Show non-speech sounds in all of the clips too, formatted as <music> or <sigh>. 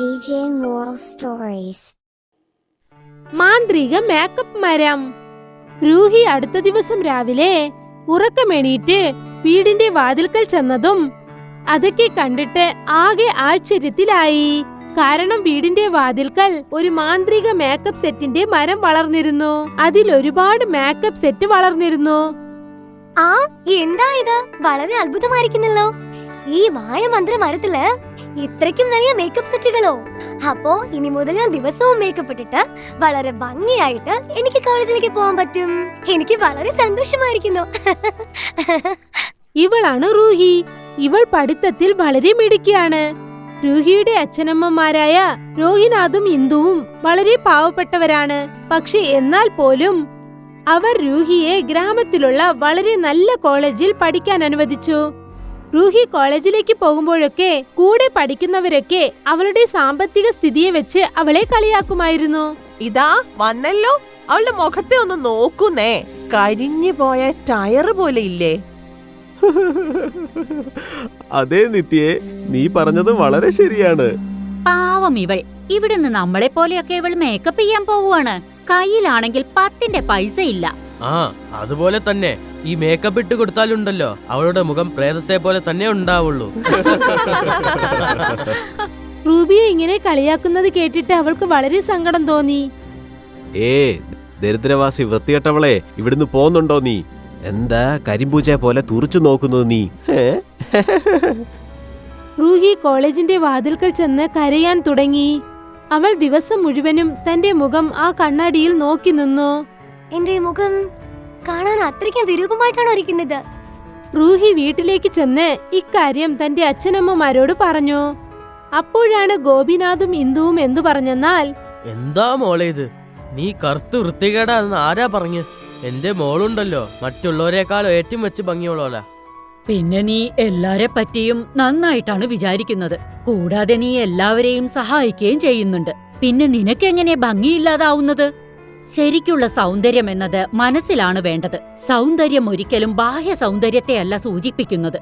DJ Moral Stories. മാന്ത്രിക makeup മരം. രൂഹി അടുത്ത ദിവസം രാവിലെ ഉറക്കമെണീറ്റ് വീടിന്റെ വാതിൽക്കൽ ചെന്നതും അതൊക്കെ കണ്ടിട്ട് ആകെ ആശ്ചര്യത്തിലായി. കാരണം വീടിന്റെ വാതിൽക്കൽ ഒരു മാന്ത്രിക മേക്കപ്പ് സെറ്റിന്റെ മരം വളർന്നിരുന്നു. അതിൽ ഒരുപാട് മേക്കപ്പ് സെറ്റ് വളർന്നിരുന്നു. ആ എന്താ ഇത്? വളരെ അത്ഭുതമായിരിക്കുന്നല്ലോ. ഈ മായമന്ത്ര മരത്തിൽ ഇത്രയ്ക്കും നിറയെ മേക്കപ്പ് സെറ്റുകളോ അപ്പോ ഇനി മുതൽ ഞാൻ ദിവസവും മേക്കപ്പ് ഇട്ടിട്ട് വളരെ ഭംഗിയായിട്ട് എനിക്ക് കോളേജിലേക്ക് പോകാൻ പറ്റും. എനിക്ക് വളരെ സന്തോഷമായിരിക്കുന്നു. ഇവളാണ് റൂഹി. ഇവൾ പഠിത്തത്തിൽ വളരെ മിടുക്കിയാണ്. രൂഹിയുടെ അച്ഛനമ്മമാരായ രോഹിനാഥും ഇന്ദുവും വളരെ പാവപ്പെട്ടവരാണ്. പക്ഷെ എന്നാൽ പോലും അവർ രൂഹിയെ ഗ്രാമത്തിലുള്ള വളരെ നല്ല കോളേജിൽ പഠിക്കാൻ അനുവദിച്ചു. റൂഹി കോളേജിലേക്ക് പോകുമ്പോഴൊക്കെ കൂടെ പഠിക്കുന്നവരൊക്കെ അവളുടെ സാമ്പത്തിക സ്ഥിതിയെ വെച്ച് അവളെ കളിയാക്കുമായിരുന്നു. ഇതാ വന്നല്ലോ. അവളുടെ മുഖത്തെ ഒന്ന് നോക്കുന്നേ. കരിഞ്ഞു പോയ ടയർ പോലെ ഇല്ലേ? അതെ നിത്യേ നീ പറഞ്ഞത് വളരെ ശരിയാണ്. പാവം ഇവൾ. ഇവിടുന്ന് നമ്മളെ പോലെയൊക്കെ ഇവൾ മേക്കപ്പ് ചെയ്യാൻ പോവുകയാണ് കയ്യിലാണെങ്കിൽ പത്തിന്റെ പൈസ ഇല്ല ആ അതുപോലെ തന്നെ. ഈ മേക്കപ്പ് ഇട്ട് കൊടുത്താലുണ്ടല്ലോ. അവളുടെ മുഖം പ്രേതത്തെ പോലെ തന്നെ ഉണ്ടാവുള്ളൂ. റൂബിയെ ഇങ്ങനെ കളിയാക്കുന്നത് കേട്ടിട്ട് അവൾക്ക് വളരെ സങ്കടം തോന്നി. ഏ ദരിദ്രവാസി വൃത്തികെട്ടവളെ ഇവിടുന്ന് പോന്നുണ്ടോ നീ? എന്താ കരിമ്പൂച്ച പോലെ തുറച്ചു നോക്കുന്നത് നീ? റൂഹി കോളേജിന്റെ വാതിൽക്കൽ ചെന്ന് കരയാൻ തുടങ്ങി. അവൾ ദിവസം മുഴുവനും തന്റെ മുഖം ആ കണ്ണാടിയിൽ നോക്കി നിന്നു. എന്റെ മുഖം കാണാൻ അത്രയ്ക്കും വിരൂപമായിട്ടാണോ ഇരിക്കുന്നത്? റൂഹി വീട്ടിലേക്ക് ചെന്ന് ഇക്കാര്യം തന്റെ അച്ഛനമ്മമാരോട് പറഞ്ഞു. അപ്പോഴാണ് ഗോപിനാഥും ഇന്ദുവും എന്തു പറഞ്ഞെന്നാൽ എന്താ മോളെ ഇത്? നീ കറുത്ത് വൃത്തികേടാന്ന് ആരാ പറഞ്ഞു? എന്റെ മോളുണ്ടല്ലോ മറ്റുള്ളവരെക്കാളും ഏറ്റവും വെച്ച് ഭംഗിയുള്ളോല പിന്നെ നീ എല്ലാരെ പറ്റിയും നന്നായിട്ടാണ് വിചാരിക്കുന്നത്. കൂടാതെ നീ എല്ലാവരെയും സഹായിക്കുകയും ചെയ്യുന്നുണ്ട്. പിന്നെ നിനക്കെങ്ങനെ ഭംഗിയില്ലാതാവുന്നത്? ശരിക്കുള്ള സൗന്ദര്യം എന്നത് മനസ്സിലാണ് വേണ്ടത്. സൗന്ദര്യം ഒരിക്കലും ബാഹ്യ സൗന്ദര്യത്തെയല്ല സൂചിപ്പിക്കുന്നത്.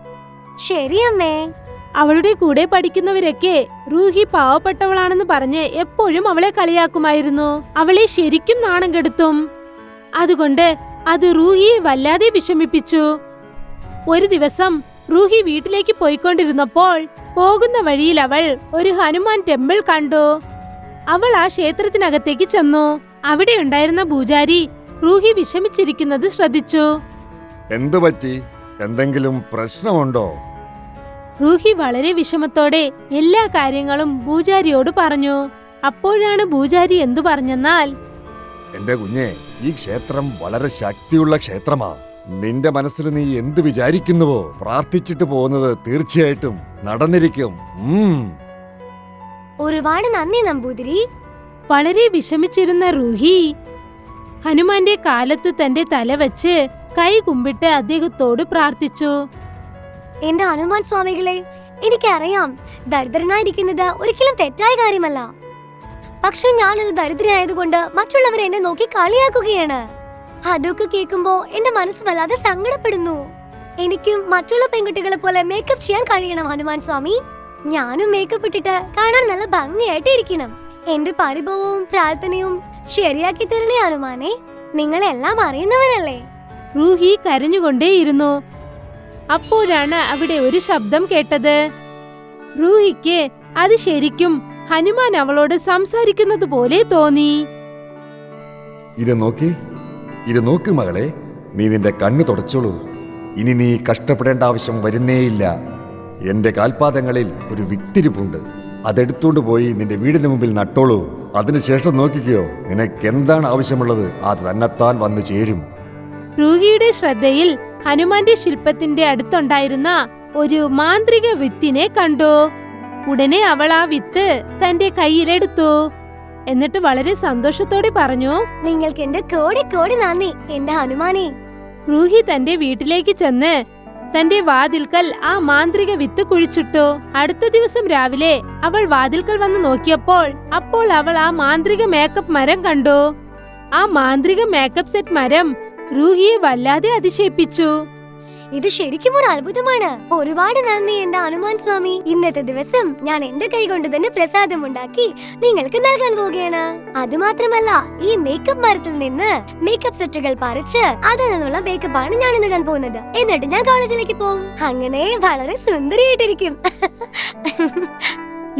ശരിയമ്മേ. അവളുടെ കൂടെ പഠിക്കുന്നവരൊക്കെ റൂഹി പാവപ്പെട്ടവളാണെന്ന് പറഞ്ഞ് എപ്പോഴും അവളെ കളിയാക്കുമായിരുന്നു. അവളെ ശരിക്കും നാണം കെടുത്തും. അതുകൊണ്ട് അത് റൂഹിയെ വല്ലാതെ വിഷമിപ്പിച്ചു. ഒരു ദിവസം റൂഹി വീട്ടിലേക്ക് പോയിക്കൊണ്ടിരുന്നപ്പോൾ പോകുന്ന വഴിയിൽ അവൾ ഒരു ഹനുമാൻ ടെമ്പിൾ കണ്ടു. അവൾ ആ ക്ഷേത്രത്തിനകത്തേക്ക് ചെന്നു. അവിടെ ഉണ്ടായിരുന്ന പൂജാരി റൂഹി വിഷമിച്ചിരിക്കുന്നത് ശ്രദ്ധിച്ചു. എന്തു പറ്റി? എന്തെങ്കിലും പ്രശ്നമുണ്ടോ? റൂഹി വളരെ വിഷമത്തോടെ എല്ലാ കാര്യങ്ങളും പൂജാരിയോട് പറഞ്ഞു. അപ്പോഴാണ് പൂജാരി എന്തു പറഞ്ഞെന്നാൽ എന്റെ കുഞ്ഞെ ഈ ക്ഷേത്രം വളരെ ശക്തിയുള്ള ക്ഷേത്രമാ. നിന്റെ മനസ്സിൽ നീ എന്ത് വിചാരിക്കുന്നുവോ പ്രാർത്ഥിച്ചിട്ട് പോകുന്നത് തീർച്ചയായിട്ടും നടന്നിരിക്കും. ഉം. ഒരുപാട് നന്ദി നമ്പൂതിരി. വളരെ വിഷമിച്ചിരുന്ന റൂഹി ഹനുമാന്റെ കാലത്ത് തന്റെ തല വച്ച് കൈ കുമ്പിട്ട് അദ്ദേഹത്തോട് പ്രാർത്ഥിച്ചു. എന്റെ ഹനുമാൻ സ്വാമികളെ എനിക്കറിയാം ദരിദ്രനായിരിക്കുന്നത് ഒരിക്കലും തെറ്റായ കാര്യമല്ല. പക്ഷെ ഞാനൊരു ദരിദ്രയായതുകൊണ്ട് മറ്റുള്ളവർ എന്നെ നോക്കി കളിയാക്കുകയാണ്. അതൊക്കെ കേൾക്കുമ്പോ എന്റെ മനസ്സ് വല്ലാതെ സങ്കടപ്പെടുന്നു. എനിക്കും മറ്റുള്ള പെൺകുട്ടികളെ പോലെ മേക്കപ്പ് ചെയ്യാൻ കഴിയണം ഹനുമാൻ സ്വാമി. ഞാനും മേക്കപ്പ് ഇട്ടിട്ട് കാണാൻ നല്ല ഭംഗിയായിട്ട് ഇരിക്കണം എന്റെ പരിഭവവും പ്രാർത്ഥനയും ശരിയാക്കി തരണേ ഹനുമാനെ. നിങ്ങളെല്ലാം അറിയുന്നവരല്ലേ? റൂഹി കരഞ്ഞുകൊണ്ടേയിരുന്നു. അപ്പോഴാണ് അവിടെ ഒരു ശബ്ദം കേട്ടത്. റൂഹിക്ക് അത് ശരിക്കും ഹനുമാൻ അവളോട് സംസാരിക്കുന്നത് പോലെ തോന്നി. ഇത് നോക്കി ഇത് നോക്ക് മകളെ നീ നിന്റെ കണ്ണു തുടച്ചോളൂ. ഇനി നീ കഷ്ടപ്പെടേണ്ട ആവശ്യം വരുന്നേയില്ല. എന്റെ കാൽപാദങ്ങളിൽ ഒരു വിത്തിരിപ്പുണ്ട്. അതെടുത്തോണ്ട് പോയി നിന്റെ വീടിന് മുമ്പിൽ നട്ടോളൂ. അതിനുശേഷം നോക്കിക്കോ നിനക്ക് എന്താണ് ആവശ്യമുള്ളത്? അത് തന്നെത്താൻ വന്നു ചേരും. രൂഗിയുടെ ശ്രദ്ധയിൽ ഹനുമാന്റെ ശില്പത്തിന്റെ അടുത്തുണ്ടായിരുന്ന ഒരു മാന്ത്രിക വിത്തിനെ കണ്ടു. ഉടനെ അവൾ ആ വിത്ത് തന്റെ കയ്യിലെടുത്തു. എന്നിട്ട് വളരെ സന്തോഷത്തോടെ പറഞ്ഞു നിങ്ങൾക്ക് എന്റെ കോടി കോടി നന്ദി എന്റെ ഹനുമാനെ. റൂഹി തന്റെ വീട്ടിലേക്ക് ചെന്ന് തന്റെ വാതിൽക്കൽ ആ മാന്ത്രിക വിത്ത് കുഴിച്ചിട്ടു. അടുത്ത ദിവസം രാവിലെ അവൾ വാതിൽക്കൽ വന്ന് നോക്കിയപ്പോൾ അപ്പോൾ അവൾ ആ മാന്ത്രിക മേക്കപ്പ് മരം കണ്ടു. ആ മാന്ത്രിക മേക്കപ്പ് സെറ്റ് മരം രൂഹിയെ വല്ലാതെ അതിശയിപ്പിച്ചു. ഇത് ശരിക്കും ഒരു അത്ഭുതമാണ്. ഒരുപാട് നന്ദി എന്റെ ഹനുമാൻ സ്വാമി. ഇന്നത്തെ ദിവസം ഞാൻ എന്റെ കൈ കൊണ്ട് തന്നെ പ്രസാദം ഉണ്ടാക്കി നിങ്ങൾക്ക് നൽകാൻ പോവുകയാണ്. അതുമാത്രമല്ല ഈ മേക്കപ്പ് മരത്തിൽ നിന്ന് മേക്കപ്പ് സെറ്റുകൾ പറിച്ച് അതിൽ നിന്നുള്ള മേക്കപ്പ് ആണ് ഞാൻ ഇന്നിടാൻ പോകുന്നത്. എന്നിട്ട് ഞാൻ കോളേജിലേക്ക് പോകും. അങ്ങനെ വളരെ സുന്ദരിയായിട്ടിരിക്കും.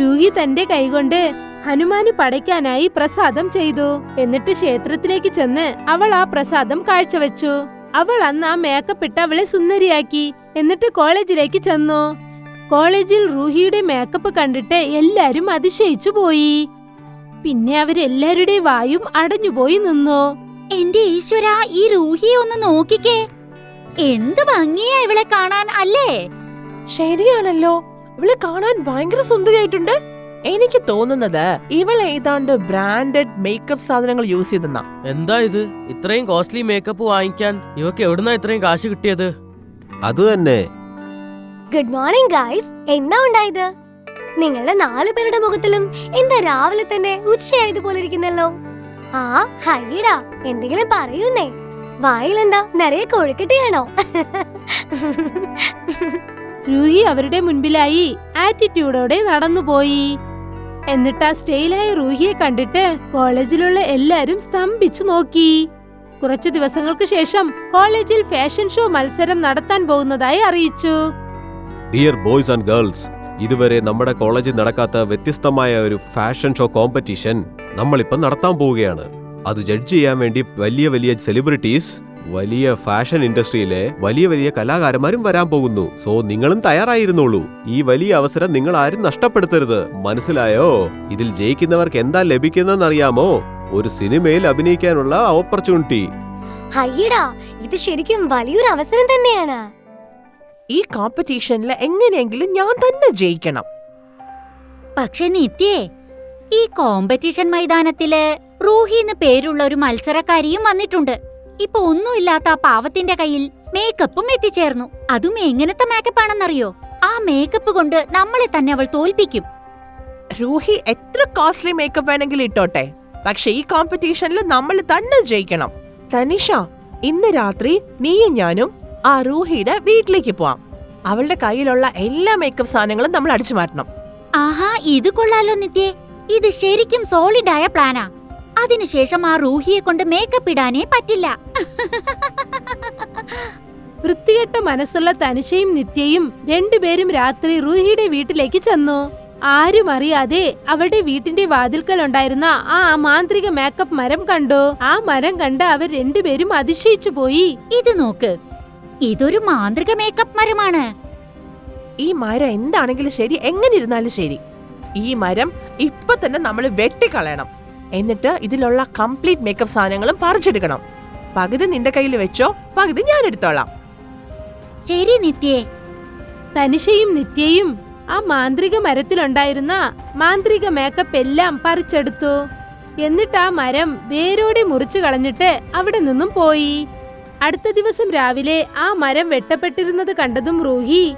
രൂഹി തന്റെ കൈകൊണ്ട് ഹനുമാന് പടയ്ക്കാനായി പ്രസാദം ചെയ്തു. എന്നിട്ട് ക്ഷേത്രത്തിലേക്ക് ചെന്ന് അവൾ ആ പ്രസാദം കാഴ്ചവെച്ചു. അവൾ അന്ന് ആ മേക്കപ്പ് ഇട്ട് അവളെ സുന്ദരിയാക്കി. എന്നിട്ട് കോളേജിലേക്ക് ചെന്നു. കോളേജിൽ റൂഹിയുടെ മേക്കപ്പ് കണ്ടിട്ട് എല്ലാരും അതിശയിച്ചു പോയി. പിന്നെ അവരെല്ലാരുടെ വായും അടഞ്ഞുപോയി നിന്നു. എന്റെ ഈശ്വര ഈ റൂഹിയെ ഒന്ന് നോക്കിക്കേ. എന്ത് ഭംഗിയാ ഇവളെ കാണാൻ അല്ലേ? ശരിയാണല്ലോ. ഇവളെ കാണാൻ ഭയങ്കര സുന്ദരിയായിട്ടുണ്ട്. എനിക്ക് തോന്നുന്നത് ഇവൾ ഏതാണ്ട് ബ്രാൻഡഡ് മേക്കപ്പ് സാധനങ്ങൾ യൂസ് ചെയ്തെന്നാ. എന്താ ഇത്? ഇത്രയും കോസ്റ്റ്ലി മേക്കപ്പ് വാങ്ങിക്കാൻ ഇവക്ക് എവിടുന്നാ ഇത്രയും കാശ് കിട്ടിയത്? അത് തന്നെ. ഗുഡ് മോർണിംഗ് ഗായ്സ് എന്താ ഉണ്ടായത്? നിങ്ങളുടെ നാല് പേരുടെ മുഖത്തിലും എന്താ രാവിലെ തന്നെ ഉച്ചയായതുപോലെ ഇരിക്കുന്നല്ലോ? ആ ഹരിയടാ എന്തെങ്കിലും പറയൂന്നേ. വായിലെന്താ? നിറയെ കൊഴുക്കട്ടിയാണോ? രൂഹി <laughs> അവരുടെ മുൻപിലായി ആറ്റിറ്റ്യൂഡോടെ നടന്നുപോയി. എന്നിട്ട് ആ സ്റ്റൈലായ റൂഹിയെ കണ്ടിട്ട് കോളേജിലുള്ള എല്ലാരും സ്തംഭിച്ചു നോക്കി. കുറച്ച് ദിവസങ്ങൾക്ക് ശേഷം കോളേജിൽ ഫാഷൻ ഷോ മത്സരം നടത്താൻ പോകുന്നതായി അറിയിച്ചു. ഡിയർ ബോയ്സ് ആൻഡ് ഗേൾസ് ഇതുവരെ നമ്മുടെ കോളേജിൽ നടക്കാത്ത വ്യത്യസ്തമായ ഒരു ഫാഷൻ ഷോ കോമ്പറ്റീഷൻ നമ്മളിപ്പം നടത്താൻ പോവുകയാണ്. അത് ജഡ്ജ് ചെയ്യാൻ വേണ്ടി വലിയ വലിയ സെലിബ്രിറ്റീസ് വലിയ ഫാഷൻ ഇൻഡസ്ട്രിയിലെ വലിയ വലിയ കലാകാരന്മാരും വരാൻ പോകുന്നു. സോ നിങ്ങളും തയ്യാറായിരുന്നോളൂ. ഈ വലിയ അവസരം നിങ്ങൾ ആരും നഷ്ടപ്പെടുത്തരുത്. മനസ്സിലായോ? ഇതിൽ ജയിക്കുന്നവർക്ക് എന്താ ലഭിക്കുന്നതെന്നറിയാമോ? ഒരു സിനിമയിൽ അഭിനയിക്കാനുള്ള ഓപ്പർച്യൂണിറ്റി ഹയ്യടാ ഇത് ശരിക്കും വലിയൊരു അവസരം തന്നെയാണ്. ഈ കോമ്പറ്റീഷനിൽ എങ്ങനെയെങ്കിലും ഞാൻ തന്നെ ജയിക്കണം. പക്ഷെ നിത്യേ ഈ കോമ്പറ്റീഷൻ മൈതാനത്തിൽ റൂഹി എന്ന് പേരുള്ള ഒരു മത്സരക്കാരിയും വന്നിട്ടുണ്ട്. ഇപ്പൊ ഒന്നുമില്ലാത്ത ആ പാവത്തിന്റെ കയ്യിൽ മേക്കപ്പും എത്തിച്ചേർന്നു. അതും എങ്ങനത്തെ മേക്കപ്പ് ആണെന്നറിയോ? ആ മേക്കപ്പ് കൊണ്ട് നമ്മളെ തന്നെ അവൾ തോൽപ്പിക്കും. റൂഹി എത്ര കോസ്റ്റ്ലി മേക്കപ്പ് വേണമെങ്കിലും ഇട്ടോട്ടെ. പക്ഷെ ഈ കോമ്പറ്റീഷനിൽ നമ്മൾ തന്നെ ജയിക്കണം. തനിഷ ഇന്ന് രാത്രി നീയും ഞാനും ആ റൂഹിയുടെ വീട്ടിലേക്ക് പോവാം. അവളുടെ കയ്യിലുള്ള എല്ലാ മേക്കപ്പ് സാധനങ്ങളും നമ്മൾ അടിച്ചു മാറ്റണം. ആഹാ ഇത് കൊള്ളാലോ നിത്യേ. ഇത് ശരിക്കും സോളിഡായ പ്ലാനാ അതിനുശേഷം ആ റൂഹിയെ കൊണ്ട് മേക്കപ്പ് ഇടാനേ പറ്റില്ല. വൃത്തികെട്ട മനസ്സുള്ള തനുഷയും നിത്യയും രണ്ടുപേരും രാത്രി റൂഹിയുടെ വീട്ടിലേക്ക് ചെന്നു. ആരും അറിയാതെ അവളുടെ വീട്ടിന്റെ വാതിൽക്കൽ ഉണ്ടായിരുന്ന ആ മാന്ത്രിക മേക്കപ്പ് മരം കണ്ടു. ആ മരം കണ്ട് അവർ രണ്ടുപേരും അതിശയിച്ചു പോയി. ഇത് നോക്ക്. ഇതൊരു മാന്ത്രിക മേക്കപ്പ് മരമാണ്. ഈ മരം എന്താണെങ്കിലും ശരി എങ്ങനെ ഇരുന്നാലും ശരി. ഈ മരം ഇപ്പൊ തന്നെ നമ്മൾ വെട്ടിക്കളയണം. എന്നിട്ട് ഇതിലുള്ള കംപ്ലീറ്റ് മേക്കപ്പ് സാധനങ്ങളും പറിച്ചെടുക്കണം. പകുതി നിന്റെ കയ്യിൽ വെച്ചോ പകുതി ഞാൻ എടുത്തോളാം. ശരി നിത്യേ. തനിഷയും നിത്യയും ആ മാന്ത്രിക മരത്തിലുണ്ടായിരുന്ന മാന്ത്രിക മേക്കപ്പ് എല്ലാം പറിച്ചെടുത്തു. എന്നിട്ട് ആ മരം വേരോടെ മുറിച്ചു കളഞ്ഞിട്ട് അവിടെ നിന്നും പോയി. അടുത്ത ദിവസം രാവിലെ ആ മരം വെട്ടപ്പെട്ടിരുന്നത് കണ്ടതും റൂഹി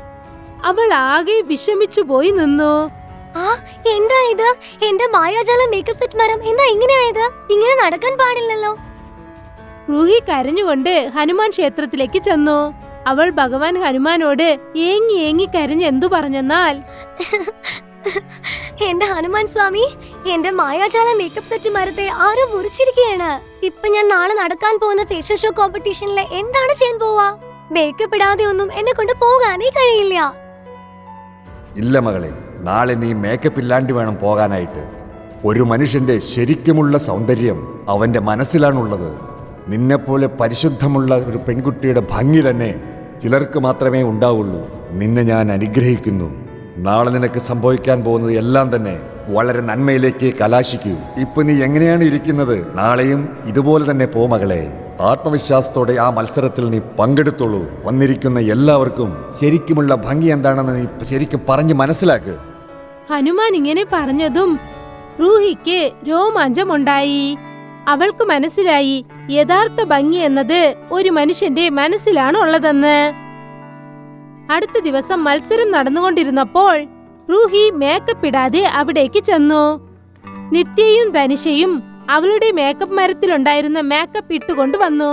അവൾ ആകെ വിഷമിച്ചു പോയി നിന്നു. ആ എന്താ ഇത്? എന്റെ മായാജാല മേക്കപ്പ് സെറ്റ് മരം എന്താ ഇങ്ങനെയായത്? ഇങ്ങനെ നടക്കാൻ പാടില്ലല്ലോ. റൂഹി കരഞ്ഞുകൊണ്ട് ഹനുമാൻ ക്ഷേത്രത്തിലേക്ക് ചെന്നു. അവൾ ഭഗവാൻ ഹനുമാനോട് ഏങ്ങി ഏങ്ങി കരഞ്ഞ് എന്തു പറഞ്ഞെന്നാൽ? <laughs> എന്റെ ഹനുമാൻ സ്വാമി എന്റെ മായാജാല മേക്കപ്പ് സെറ്റ് മരത്തെ ആരോ മുറിച്ചിരിക്കുകയാണ്. ഇപ്പൊ ഞാൻ നാളെ നടക്കാൻ പോകുന്ന ഫാഷൻ ഷോ കോമ്പറ്റീഷനിൽ എന്താണ് ചെയ്യാൻ പോവാ? മേക്കപ്പ് ഇടാതെ ഒന്നും എന്നെ കൊണ്ട് പോകാനേ കഴിയില്ല. ഇല്ല മകളെ നാളെ നീ മേക്കപ്പ് ഇല്ലാണ്ട് വേണം പോകാനായിട്ട്. ഒരു മനുഷ്യന്റെ ശരിക്കുമുള്ള സൗന്ദര്യം അവന്റെ മനസ്സിലാണുള്ളത്. നിന്നെപ്പോലെ പരിശുദ്ധമുള്ള ഒരു പെൺകുട്ടിയുടെ ഭംഗി തന്നെ ചിലർക്ക് മാത്രമേ ഉണ്ടാവുള്ളൂ. നിന്നെ ഞാൻ അനുഗ്രഹിക്കുന്നു. നാളെ നിനക്ക് സംഭവിക്കാൻ പോകുന്നത് എല്ലാം തന്നെ വളരെ നന്മയിലേക്ക് കലാശിക്കൂ. ഇപ്പൊ നീ എങ്ങനെയാണ് ഇരിക്കുന്നത്? നാളെയും ഇതുപോലെ തന്നെ പോ മകളെ. ആത്മവിശ്വാസത്തോടെ ആ മത്സരത്തിൽ നീ പങ്കെടുത്തോളൂ. വന്നിരിക്കുന്ന എല്ലാവർക്കും ശരിക്കുമുള്ള ഭംഗി എന്താണെന്ന് നീ ശരിക്കും പറഞ്ഞ് മനസ്സിലാക്ക്. ഹനുമാൻ ഇങ്ങനെ പറഞ്ഞതും റൂഹിക്ക് രോമാഞ്ചമുണ്ടായി. അവൾക്ക് മനസ്സിലായി യഥാർത്ഥ ഭംഗി എന്നത് ഒരു മനുഷ്യന്റെ മനസ്സിലാണ് ഉള്ളതെന്ന്. അടുത്ത ദിവസം മത്സരം നടന്നുകൊണ്ടിരുന്നപ്പോൾ റൂഹി മേക്കപ്പ് ഇടാതെ അവിടേക്ക് ചെന്നു. നിത്യയും ധനിഷയും അവളുടെ മേക്കപ്പ് മരത്തിലുണ്ടായിരുന്ന മേക്കപ്പ് ഇട്ടുകൊണ്ട് വന്നു.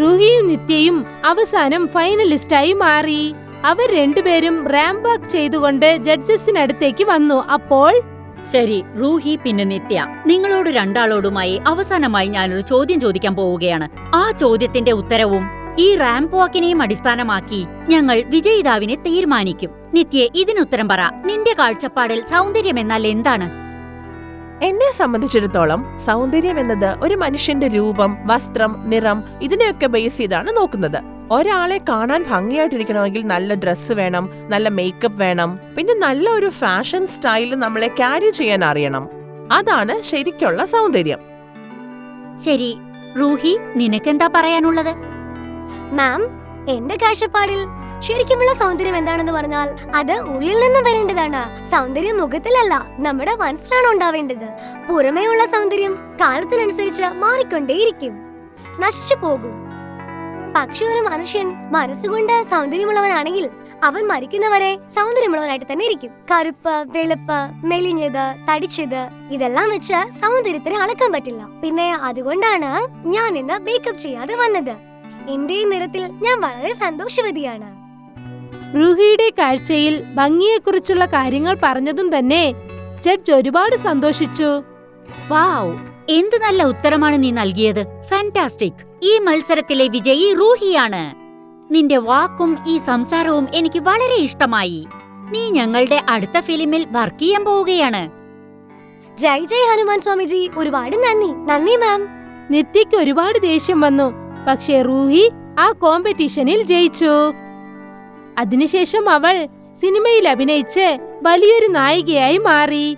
റൂഹിയും നിത്യയും അവസാനം ഫൈനലിസ്റ്റായി മാറി. അവർ രണ്ടുപേരും റാം വാക്ക് ചെയ്തുകൊണ്ട് ജഡ്ജസിനടുത്തേക്ക് വന്നു. അപ്പോൾ ശരി റൂഹി പിന്നെ നിത്യ. നിങ്ങളോട് രണ്ടാളോടുമായി അവസാനമായി ഞാനൊരു ചോദ്യം ചോദിക്കാൻ പോവുകയാണ്. ആ ചോദ്യത്തിന്റെ ഉത്തരവും ഈ റാംപ് വാക്കിനെയും അടിസ്ഥാനമാക്കി ഞങ്ങൾ വിജയിതാവിനെ തീരുമാനിക്കും. നിത്യ ഇതിനുത്തരം പറ നിന്റെ കാഴ്ചപ്പാടിൽ സൗന്ദര്യം എന്നാൽ എന്താണ്? എന്നെ സംബന്ധിച്ചിടത്തോളം സൗന്ദര്യം എന്നത് ഒരു മനുഷ്യന്റെ രൂപം വസ്ത്രം നിറം ഇതിനെയൊക്കെ ബേസ് ചെയ്താണ് നോക്കുന്നത്. ഒരാളെ കാണാൻ ഭംഗിയായിട്ടിരിക്കണമെങ്കിൽ നല്ല ഡ്രസ്സ് വേണം നല്ല മേക്കപ്പ് വേണം പിന്നെ നല്ല ഒരു ഫാഷൻ സ്റ്റൈൽ നമ്മളെ ക്യാരി ചെയ്യാൻ അറിയണം. അതാണ് ശരിക്കുള്ള സൗന്ദര്യം. ശരി റൂഹി നിനക്കെന്താ പറയാനുള്ളത്? മാം എന്റെ കാഴ്ചപ്പാടിൽ ശരിക്കുമുള്ള സൗന്ദര്യം എന്താണെന്ന് പറഞ്ഞാൽ അത് ഉള്ളിൽ നിന്ന് വരേണ്ടതാണ്. സൗന്ദര്യം മുഖത്തിലല്ല നമ്മുടെ മനസ്സിലാണ് ഉണ്ടാവേണ്ടത്. പുറമേയുള്ള സൗന്ദര്യം കാലത്തിനനുസരിച്ച് മാറിക്കൊണ്ടേയിരിക്കും. നശിച്ചു പോകും. പക്ഷെ ഒരു മനുഷ്യൻ മനസ്സുകൊണ്ട് സൗന്ദര്യമുള്ളവനാണെങ്കിൽ അവൻ മരിക്കുന്നവരെ സൗന്ദര്യമുള്ളവനായിട്ട് തന്നെ ഇരിക്കും. കറുപ്പ് വെളുപ്പ് മെലിഞ്ഞത് തടിച്ചത് ഇതെല്ലാം വെച്ച് സൗന്ദര്യത്തിന് അളക്കാൻ പറ്റില്ല. പിന്നെ അതുകൊണ്ടാണ് ഞാൻ ഇന്ന് മേക്കപ്പ് ചെയ്യാതെ വന്നത്. എന്റെ ഈ നിറത്തിൽ ഞാൻ വളരെ സന്തോഷവതിയാണ്. റൂഹിയുടെ കാഴ്ചയിൽ ഭംഗിയെക്കുറിച്ചുള്ള കാര്യങ്ങൾ പറഞ്ഞതും തന്നെ ജഡ്ജ് ഒരുപാട് സന്തോഷിച്ചു. വാവ് എന്ത് നല്ല ഉത്തരമാണ് നീ നൽകിയത്. ഫാന്റാസ്റ്റിക് ഈ മത്സരത്തിലെ വിജയി റൂഹിയാണ്. നിന്റെ വാക്കും ഈ സംസാരവും എനിക്ക് വളരെ ഇഷ്ടമായി. നീ ഞങ്ങളുടെ അടുത്ത ഫിലിമിൽ വർക്ക് ചെയ്യാൻ പോവുകയാണ്. ജയ് ജയ് ഹനുമാൻ സ്വാമിജി ഒരുപാട് നന്ദി. നന്ദി മാം. നിത്യയ്ക്ക് ഒരുപാട് ദേഷ്യം വന്നു. പക്ഷേ റൂഹി ആ കോമ്പറ്റീഷനിൽ ജയിച്ചു. അതിനുശേഷം അവൾ സിനിമയിൽ അഭിനയിച്ച് വലിയൊരു നായികയായി മാറി.